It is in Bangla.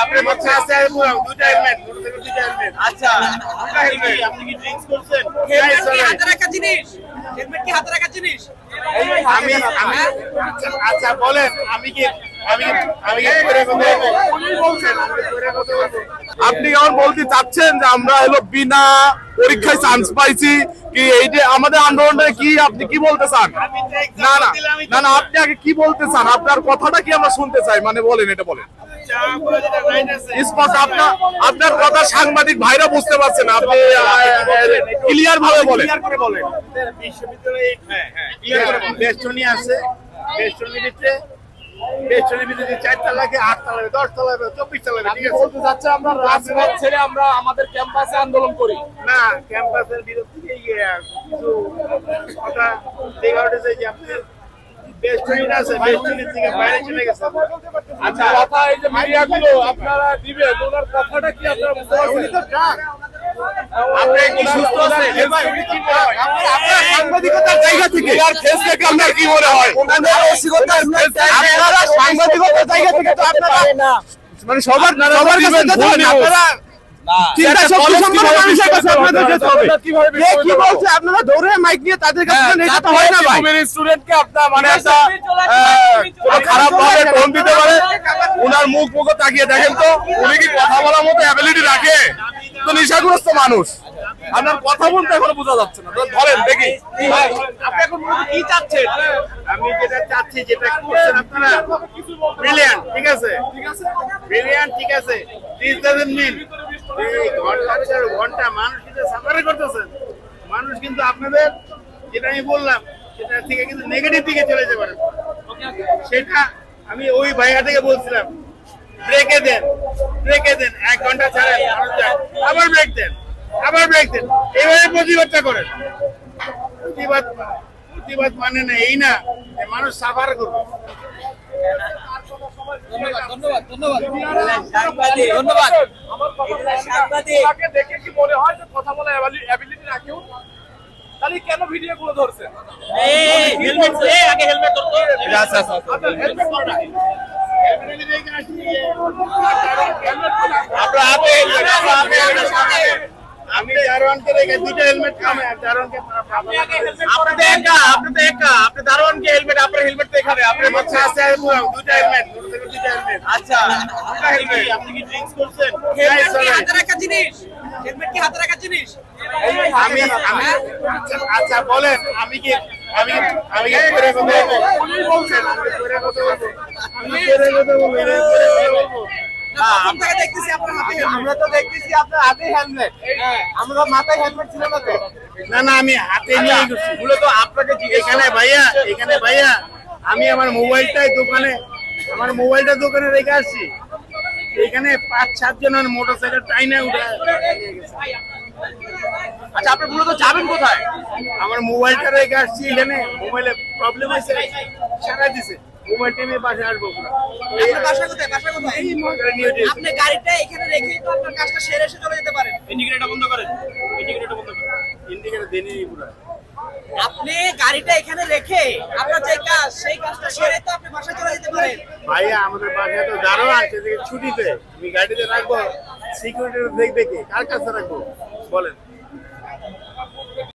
আপনার আমার কাছে আছে দুইটা হেলমেট দুইটা হেলমেট আচ্ছা। দুইটা হেলমেট আপনি কি ড্রিঙ্কস করছেন? হেলমেট কি হাতে রাখা জিনিস? হেলমেট কি হাতে রাখা জিনিস? আমি আমি আচ্ছা আচ্ছা বলেন আমি কি আমি আমি কি করে কথা বলছেন আপনি কেমন বলতে চাচ্ছেন যে আমরা হলো বিনা পরীক্ষায় চান্স পাইছি কি এই যে আমাদের আন্দোলনটা কি? আপনি কি বলতে চান? না না। না আপনি আগে কি বলতে চান? আপনার কথাটা কি আমরা শুনতে চাই? মানে বলেন এটা বলেন। স্পষ্ট আপনার আপনার কথা সাংবাদিক ভাইরা বুঝতে পারছেন আপনি ক্লিয়ার ভাবে বলেন। বিশ্ববিদ্যালয়ে হ্যাঁ হ্যাঁ আছে বেষ্টনীর ভিতরে বেষ্টনীর ভিতরে ঠিক আছে? বলতে চাচ্ছে আমরা রাজপথ ছেড়ে আমরা আমাদের ক্যাম্পাসে আন্দোলন করি। না ক্যাম্পাসের বিরুদ্ধে কিছু কথা দেখা উঠেছে যে আপনার আপনারা দিবেন ওনার কথাটা কি আপনারা বুঝতে পারছেন? আপনি কি সাংবাদিকতার জায়গা থেকে। আপনার মনে হয়? আপনারা সাংবাদিকতার জায়গা থেকে তো আপনারা মানে সবার সবার কাছে আপনারা আপনারা দৌড়ে মাইক নিয়ে তাদের কাছে হয় না ভাই। স্টুডেন্টকে আপনার মানে একটা খারাপ ভাবে টোন দিতে পারে ওনার মুখ মুখ তাকিয়ে দেখেন তো উনি কি কথা বলার মতো অ্যাবিলিটি রাখে? তো নেশাগ্রস্ত মানুষ। আপনার কথা বলতে এখনও বোঝা যাচ্ছে না। ধরেন দেখি। আপনি এখন কি চাচ্ছেন? আমি যেটা চাচ্ছি যেটা করছেন আপনারা ব্রিলিয়ান্ট ঠিক আছে? ব্রিলিয়ান্ট ঠিক আছে। দিস ডাজন্ট মিন এই ঘণ্টা মানুষ কিন্তু সাফারি করতেছেন মানুষ কিন্তু আপনাদের যেটা আমি বললাম, সেটা থেকে কিন্তু নেগেটিভ দিকে চলে যেতে সেটা আমি ওই ভাইয়া থেকে বলছিলাম ব্রেকে দেন ব্রেকে এক ঘণ্টা ছাড়েন আবার ব্রেক দেন, আবার ব্রেক এইভাবে প্রতিবাদটা করেন। প্রতিবাদ প্রতিবাদ মানে না, এই না মানুষ সাফার করবে। ধন্যবাদ ধন্যবাদ সাংবাদিক ধন্যবাদ দেখে কি মনে হয় যে কথা বলা অ্যাবিলিটি রাখেও তাহলে কেন ভিডিও গুলো ধরছেন হেলমেট আগে হেলমেট ধরতো আচ্ছা আচ্ছা আপনার হেলমেট কোনটা? হেলমেট রেখে আসছি। আপনার হাতে হেলমেট, আপনার হাতে হেলমেট। আমি দারোয়ানকে রেখে হেলমেট কামে আর দারোয়ানকে আপনি তো একা আপনি তো একা আপনি দারোয়ানকে হেলমেট আপনার হেলমেট তো এখানে আপনার কাছে আছে দুইটা হেলমেট আচ্ছা। দুইটা আপনি কি ড্রিঙ্কস করছেন? হেলমেট কি Guys, হাতে রাখা জিনিস? হেলমেট কি হাতে রাখা জিনিস? আমি আমি আচ্ছা আচ্ছা বলেন আমি কি আমি আমি কি করে কথা বলব? করে কথা বলব? আমরা তো দেখতেছি আপনার হাতে হেলমেট আমরা মাথায় হেলমেট ছিল না তো? না না আমি হাতে নিয়ে গেছি মূলত আপনাকে এখানে ভাইয়া এখানে ভাইয়া আমি আমার মোবাইলটাই দোকানে আমার মোবাইলটা দোকানে রেখে আসছি। এখানে পাঁচ সাত জন মোটর সাইকেল টাইনে উঠে আচ্ছা আপনি মূলত যাবেন কোথায়? আমার মোবাইলটা রেখে আসছি এখানে। মোবাইলে প্রবলেম হয়েছে সারা দিছে। মোবাইলটা নিয়ে বাসে আসব আপনার বাসা কোথায়? বাসা কোথায়? এই মোবাইলটা নিয়ে দিয়েছে। আপনি গাড়িটা এখানে রেখেই তো আপনার কাজটা সেরে এসে চলে যেতে পারেন। ইন্ডিকেটরটা বন্ধ করেন। ইন্ডিকেটরটা বন্ধ করেন। ইন্ডিকেটর দেনি পুরো। আপনি গাড়িটা এখানে রেখে আপনার যে কাজ, সেই কাজটা সেরে তো আপনি বাসায় চলে যেতে পারেন। ভাইয়া, আমাদের বাসায় তো দাঁড়ো আছে ছুটিতে আমি গাড়িতে রাখব সিকিউরিটি দেখবে কি? কার কাছে রাখব? বলেন।